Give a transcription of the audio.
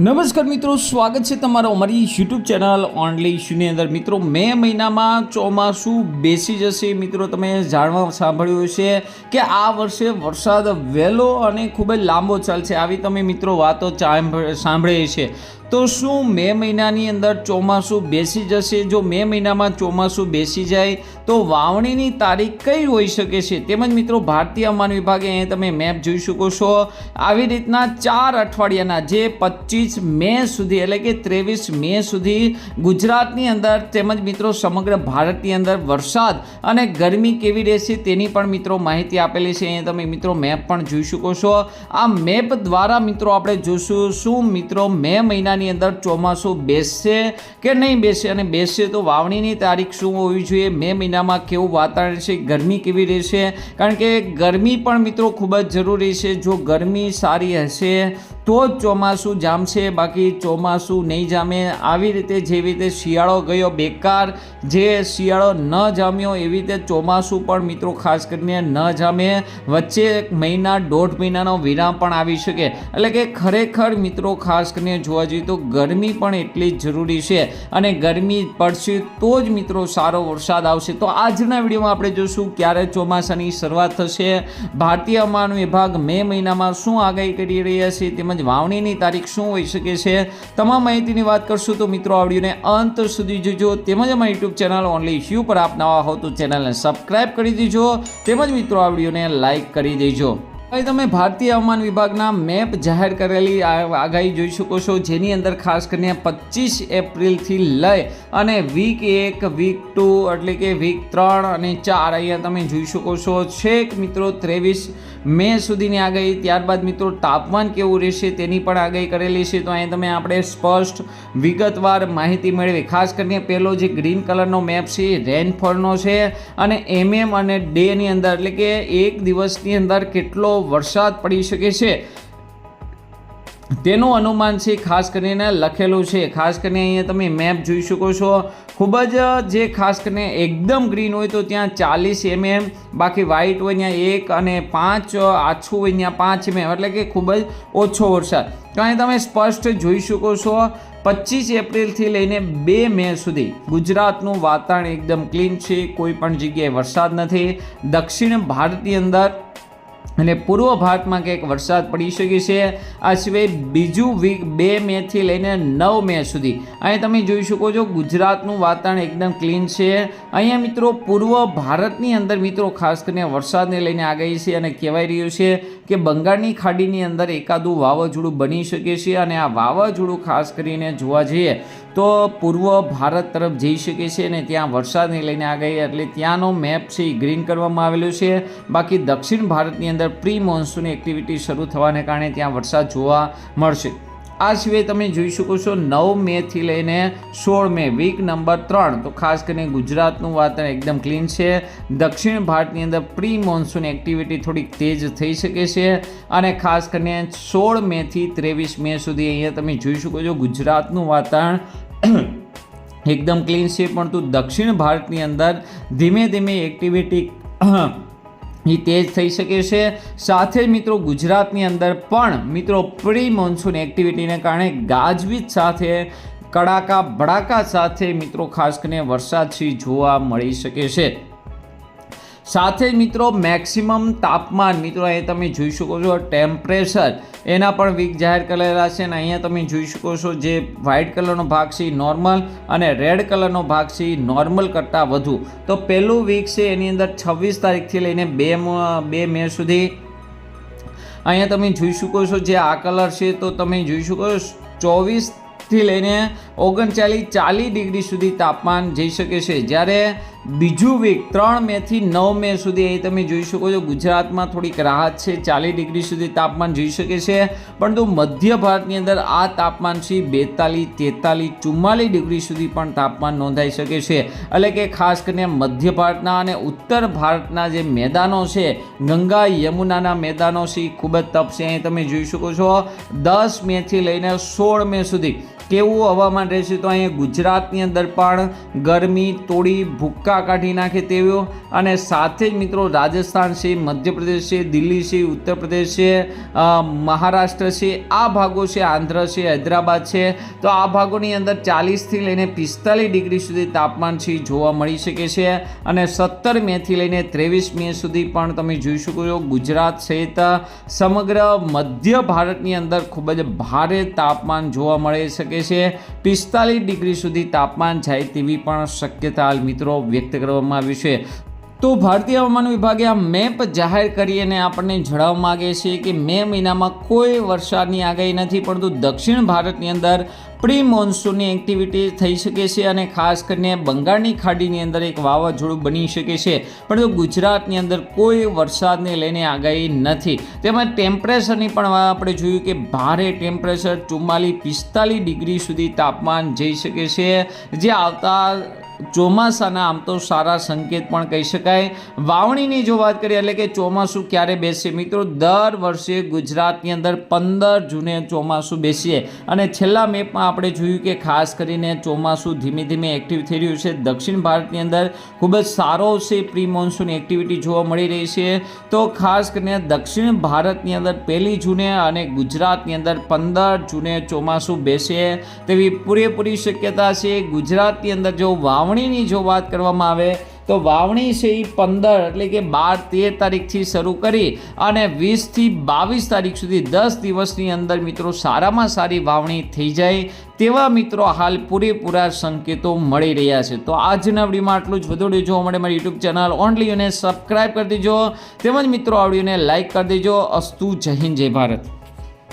નમસ્કાર મિત્રો, સ્વાગત છે તમારો અમારી યુટ્યુબ ચેનલ ઓનલી ઇશ્યુની અંદર. મિત્રો, મે મહિનામાં ચોમાસું બેસી જશે. મિત્રો, તમે જાણવા સાંભળ્યું છે કે આ વર્ષે વરસાદ વહેલો અને ખૂબ જ લાંબો ચાલશે. આવી તમે મિત્રો વાતો સાંભળી છે તો શું મે મહિનાની અંદર ચોમાસું બેસી જશે? જો મે મહિનામાં ચોમાસું બેસી જાય, તો વાવણીની તારીખ કઈ હોઈ શકે છે? તેમજ મિત્રો, ભારતીય હવામાન વિભાગે અહીં તમે મેપ જોઈ શકો છો. આવી રીતના ચાર અઠવાડિયાના, જે પચીસ મે સુધી એટલે કે ત્રેવીસ મે સુધી ગુજરાતની અંદર તેમજ મિત્રો, સમગ્ર ભારતની અંદર વરસાદ અને ગરમી કેવી રહેશે તેની પણ મિત્રો માહિતી આપેલી છે. અહીંયા તમે મિત્રો મેપ પણ જોઈ શકો છો. આ મેપ દ્વારા મિત્રો આપણે જોશું શું મિત્રો મે મહિનાની અંદર ચોમાસું બેસશે કે નહીં બેસે અને બેસશે તો વાવણીની તારીખ શું હોવી જોઈએ? મે મહિનામાં કેવું વાતાવરણ છે ગરમી કેવી રહેશે? કારણ કે ગરમી પણ મિત્રો ખૂબ જ જરૂરી છે. જો ગરમી સારી હશે તો જ ચોમાસું જામશે, બાકી ચોમાસું નહીં જામે. આવી રીતે જેવી રીતે શિયાળો ગયો, બેકાર જે શિયાળો ન જામ્યો, એવી રીતે ચોમાસું પણ મિત્રો ખાસ કરીને ન જામે. વચ્ચે એક મહિના, દોઢ મહિનાનો વિરામ પણ આવી શકે. એટલે કે ખરેખર મિત્રો ખાસ કરીને જોવા જઈએ તો ગરમી પણ એટલી જ જરૂરી છે. અને ગરમી પડશે તો જ મિત્રો સારો વરસાદ આવશે. તો આજના વિડીયોમાં આપણે જોશું ક્યારે ચોમાસાની શરૂઆત થશે. ભારતીય હવામાન વિભાગ મે મહિનામાં શું આગાહી કરી રહ્યા છે, તેમજ વાવણીની તારીખ શું હોઈ શકે છે તમામ માહિતીની વાત કરશું. તો મિત્રો, આ અંત સુધી જોજો. તેમજ અમારી યુટ્યુબ ચેનલ ઓનલી ઇશ્યુ પર આપ નવા હો તો ચેનલને સબસ્ક્રાઈબ કરી દેજો. તેમજ મિત્રો, આ વિડીયોને લાઇક કરી દેજો. હવે તમે ભારતીય હવામાન વિભાગના મેપ જાહેર કરેલી આગાહી જોઈ શકો છો, જેની અંદર ખાસ કરીને પચીસ એપ્રિલથી લઈ અને વીક એક વીક ટુ એટલે કે વીક ત્રણ અને ચાર અહીંયા તમે જોઈ શકો છો. છેક મિત્રો ત્રેવીસ મે સુધીની આગાહી, ત્યારબાદ મિત્રો તાપમાન કેવું રહેશે તેની પણ આગાહી કરેલી છે. તો અહીંયા તમે આપણે સ્પષ્ટ વિગતવાર માહિતી મેળવી. ખાસ કરીને પહેલો જે ગ્રીન કલરનો મેપ છે રેનફોલનો છે અને એમએમ અને ડેની અંદર એટલે કે એક દિવસની અંદર કેટલો વરસાદ પડી શકે છે. તેનું અનુમાન છે, ખાસ કરીને લખેલું છે. ખાસ કરીને અહીંયા તમે મેપ જોઈ શકો છો. ખૂબ જ, જે ખાસ કરીને એકદમ ગ્રીન હોય તો ત્યાં ચાલીસ એમએમ બાકી વ્હાઇટ હોય ત્યાં એક અને પાંચ, આછું હોય ત્યાં પાંચ એમએમ એટલે કે ખૂબ જ ઓછો વરસાદ. તો અહીં તમે સ્પષ્ટ જોઈ શકો છો પચીસ એપ્રિલથી લઈને બે મે સુધી ગુજરાતનું વાતાવરણ એકદમ ક્લીન છે. કોઈ પણ જગ્યાએ વરસાદ નથી. દક્ષિણ ભારતની અંદર અને પૂર્વ ભારતમાં કંઈક વરસાદ પડી શકે છે. આ સિવાય બીજું વીક બે મેથી લઈને નવ મે સુધી. અહીં તમે જોઈ શકો છો ગુજરાતનું વાતાવરણ એકદમ ક્લીન છે. અહીંયા મિત્રો પૂર્વ ભારતની અંદર મિત્રો ખાસ કરીને વરસાદને લઈને આગાહી છે અને કહેવાય રહ્યું છે કે બંગાળની ખાડીની અંદર એકાદું વાવાઝોડું બની શકે છે અને આ વાવાઝોડું ખાસ કરીને જોવા જઈએ તો પૂર્વ ભારત તરફ જઈ શકે છે અને ત્યાં વરસાદને લઈને આ ગઈ, એટલે ત્યાંનો મેપ છે એ ગ્રીન કરવામાં આવેલો છે. બાકી દક્ષિણ ભારતની અંદર પ્રી મોન્સૂન એક્ટિવિટી શરૂ થવાને કારણે ત્યાં વરસાદ જોવા મળશે. આ સિવાય તમે જોઈ શકો છો, નવ મેથી લઈને સોળ મે વીક નંબર ત્રણ. તો ખાસ કરીને ગુજરાતનું વાતાવરણ એકદમ ક્લીન છે. દક્ષિણ ભારતની અંદર પ્રી મોન્સૂન એક્ટિવિટી થોડીક તેજ થઈ શકે છે. અને ખાસ કરીને સોળ મેથી ત્રેવીસ મે સુધી અહીંયા તમે જોઈ શકો છો ગુજરાતનું વાતાવરણ એકદમ ક્લીન છે પરંતુ દક્ષિણ ભારતની અંદર ધીમે ધીમે એક્ટિવિટી એ તેજ થઈ શકે છે. સાથે મિત્રો ગુજરાતની અંદર પણ મિત્રો પ્રી મોન્સૂન એક્ટિવિટીને કારણે ગાજવીજ સાથે, કડાકા ભડાકા સાથે મિત્રો ખાસ કરીને વરસાદ જોવા મળી શકે છે. સાથે મિત્રો મેક્સિમમ તાપમાન, મિત્રો, અહીં તમે જોઈ શકો છો ટેમ્પરેચર એના પણ વીક જાહેર કરેલા છે અને અહીંયા તમે જોઈ શકો છો જે વ્હાઇટ કલરનો ભાગ છે નોર્મલ અને રેડ કલરનો ભાગ છે નોર્મલ કરતાં વધુ. તો પહેલું વીક છે, એની અંદર છવ્વીસ તારીખથી લઈને બે બે મે સુધી. અહીંયા તમે જોઈ શકો છો જે આ કલર છે, તો તમે જોઈ શકો છો ચોવીસથી લઈને ઓગણચાલીસ, ચાલીસ ડિગ્રી સુધી તાપમાન જઈ શકે છે. જ્યારે બીજું વીક ત્રણ મેથી નવ મે સુધી અહીં તમે જોઈ શકો છો, ગુજરાતમાં થોડીક રાહત છે, ચાલીસ ડિગ્રી સુધી તાપમાન જઈ શકે છે, પરંતુ મધ્ય ભારતની અંદર આ તાપમાન છે બેતાલીસ, તેતાલીસ, ચુમ્માલીસ ડિગ્રી સુધી પણ તાપમાન નોંધાઈ શકે છે. એટલે કે ખાસ કરીને મધ્ય ભારતના અને ઉત્તર ભારતના જે મેદાનો છે, ગંગા યમુનાના મેદાનો છે ખૂબ જ તપશે અહીં તમે જોઈ શકો છો, દસ મેથી લઈને સોળ મે સુધી કેવું હવામાન રહેશે તો અહીંયા ગુજરાતની અંદર પણ ગરમી, તોડી, ભૂક્કા કાઢી નાખે તેવું અને સાથે જ મિત્રો રાજસ્થાન છે, મધ્યપ્રદેશ છે, દિલ્હી છે ઉત્તર પ્રદેશ છે મહારાષ્ટ્ર છે, આ ભાગો છે, આંધ્ર છે, હૈદરાબાદ છે. તો આ ભાગોની અંદર ચાલીસથી લઈને પિસ્તાલીસ ડિગ્રી સુધી તાપમાન છે, જોવા મળી શકે છે. અને સત્તર મેથી લઈને ત્રેવીસ મે સુધી પણ તમે જોઈ શકો છો, ગુજરાત સહિત સમગ્ર મધ્ય ભારતની અંદર ખૂબ જ ભારે તાપમાન જોવા મળી શકે છે પિસ્તાલીસ ડિગ્રી સુધી તાપમાન જાય તેવી પણ શક્યતા મિત્રો વ્યક્ત કરવામાં આવી છે. તો ભારતીય હવામાન વિભાગે આ મેપ જાહેર કરી અને આપણને જણાવવા માગે છે કે મે મહિનામાં કોઈ વરસાદની આગાહી નથી, પરંતુ દક્ષિણ ભારતની અંદર પ્રી મોન્સૂનની એક્ટિવિટી થઈ શકે છે અને ખાસ કરીને બંગાળની ખાડીની અંદર એક વાવાઝોડું બની શકે છે. પરંતુ ગુજરાતની અંદર કોઈ વરસાદને લઈને આગાહી નથી. તેમજ ટેમ્પરેચરની પણ આપણે જોયું કે ભારે ટેમ્પરેચર ચુમ્માલીસ પિસ્તાલીસ ડિગ્રી સુધી તાપમાન જઈ શકે છે. જે આવતા ચોમાસાના આમ તો સારા સંકેત પણ કહી શકાય. વાવણીની જો વાત કરીએ, એટલે કે ચોમાસું ક્યારે બેસે મિત્રો, દર વર્ષે ગુજરાતની અંદર પંદર જૂને ચોમાસું બેસીએ. અને છેલ્લા મેપમાં આપણે જોયું કે ખાસ કરીને ચોમાસું ધીમે ધીમે એક્ટિવ થઈ રહ્યું છે. દક્ષિણ ભારતની અંદર ખૂબ જ સારો છે પ્રી મોન્સૂન એક્ટિવિટી જોવા મળી રહી છે. તો ખાસ કરીને દક્ષિણ ભારતની અંદર પહેલી જૂને અને ગુજરાતની અંદર પંદર જૂને ચોમાસું બેસે તેવી પૂરેપૂરી શક્યતા છે. ગુજરાતની અંદર જો વાવણીની જો વાત કરવામાં આવે, તો વાવણી છે એ પંદર એટલે કે બાર તેર તારીખથી શરૂ કરી અને વીસથી બાવીસ તારીખ સુધી દસ દિવસની અંદર મિત્રો સારામાં સારી વાવણી થઈ જાય તેવા મિત્રો હાલ પૂરેપૂરા સંકેતો મળી રહ્યા છે. તો આજના વિડીયોમાં આટલું જ. વધુ જોવા મળે મારી યુટ્યુબ ચેનલ ઓનલી અને સબસ્ક્રાઈબ કરી દેજો. તેમજ મિત્રો આ વિડીયોને લાઇક કરી દેજો. અસ્તુ જય હિન્દ, જય ભારત.